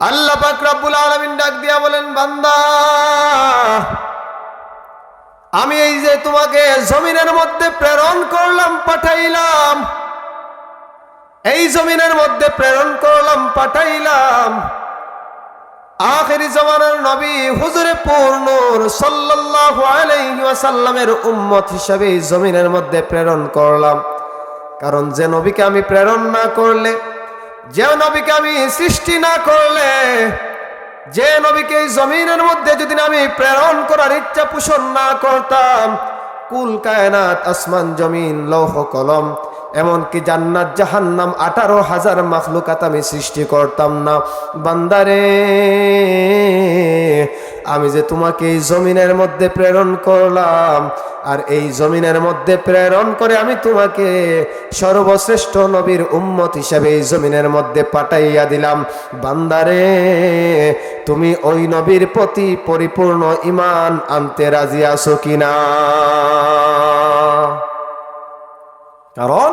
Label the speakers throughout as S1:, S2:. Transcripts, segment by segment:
S1: আল্লাহ পাক রব্বুল আলামিন ডাক দিয়া বলেন, বান্দা, আমি এই যে তোমাকে জমিনের মধ্যে প্রেরণ করলাম, পাঠাইলাম। এই জমিনের মধ্যে প্রেরণ করলাম, পাঠাইলাম। আখেরি জমানার নবী হুজুরে পূর্ণর সাল্লাল্লাহু আলাইহি ওয়াসাল্লামের উম্মত হিসাবে জমিনের মধ্যে প্রেরণ করলাম। কারণ যে নবীকে আমি প্রেরণ না করলে যে নবীকে আমি সৃষ্টি না করলে, যে নবীকে এই জমিনের মধ্যে যদি আমি প্রেরণ করার ইচ্ছা পোষণ না করতাম, কুল কায়নাত, আসমান, জমিন, লৌহ, কলম, এমনকি জান্নাত, জাহান্নাম, আঠারো হাজার মাখলুকাত আমি সৃষ্টি করতাম না। বান্দারে আমি যে তোমাকে এই জমিনের মধ্যে প্রেরণ করলাম, আর এই জমিনের মধ্যে প্রেরণ করে আমি তোমাকে সর্বশ্রেষ্ঠ নবীর উম্মত হিসাবে এই জমিনের মধ্যে পাঠাইয়া দিলাম। বান্দারে, তুমি ওই নবীর প্রতি পরিপূর্ণ ইমান আনতে রাজি আছো কিনা? কারণ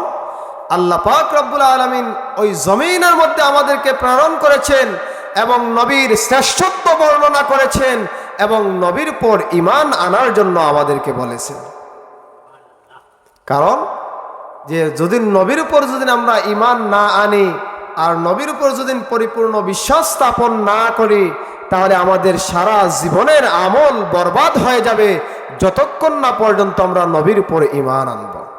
S1: আল্লাহ পাক রব্বুল আলমিন ওই জমিনের মধ্যে আমাদেরকে প্রেরণ করেছেন। এবং নবীর শ্রেষ্ঠত্ব বর্ণনা করেছেন এবং নবীর পর ইমান আনার জন্য আমাদেরকে বলেছেন। কারণ যে যদি নবীর উপর যদি আমরা ইমান না আনি আর নবীর উপর যদি পরিপূর্ণ বিশ্বাস স্থাপন না করি, তাহলে আমাদের সারা জীবনের আমল বরবাদ হয়ে যাবে, যতক্ষণ না পর্যন্ত আমরা নবীর উপর ইমান আনব।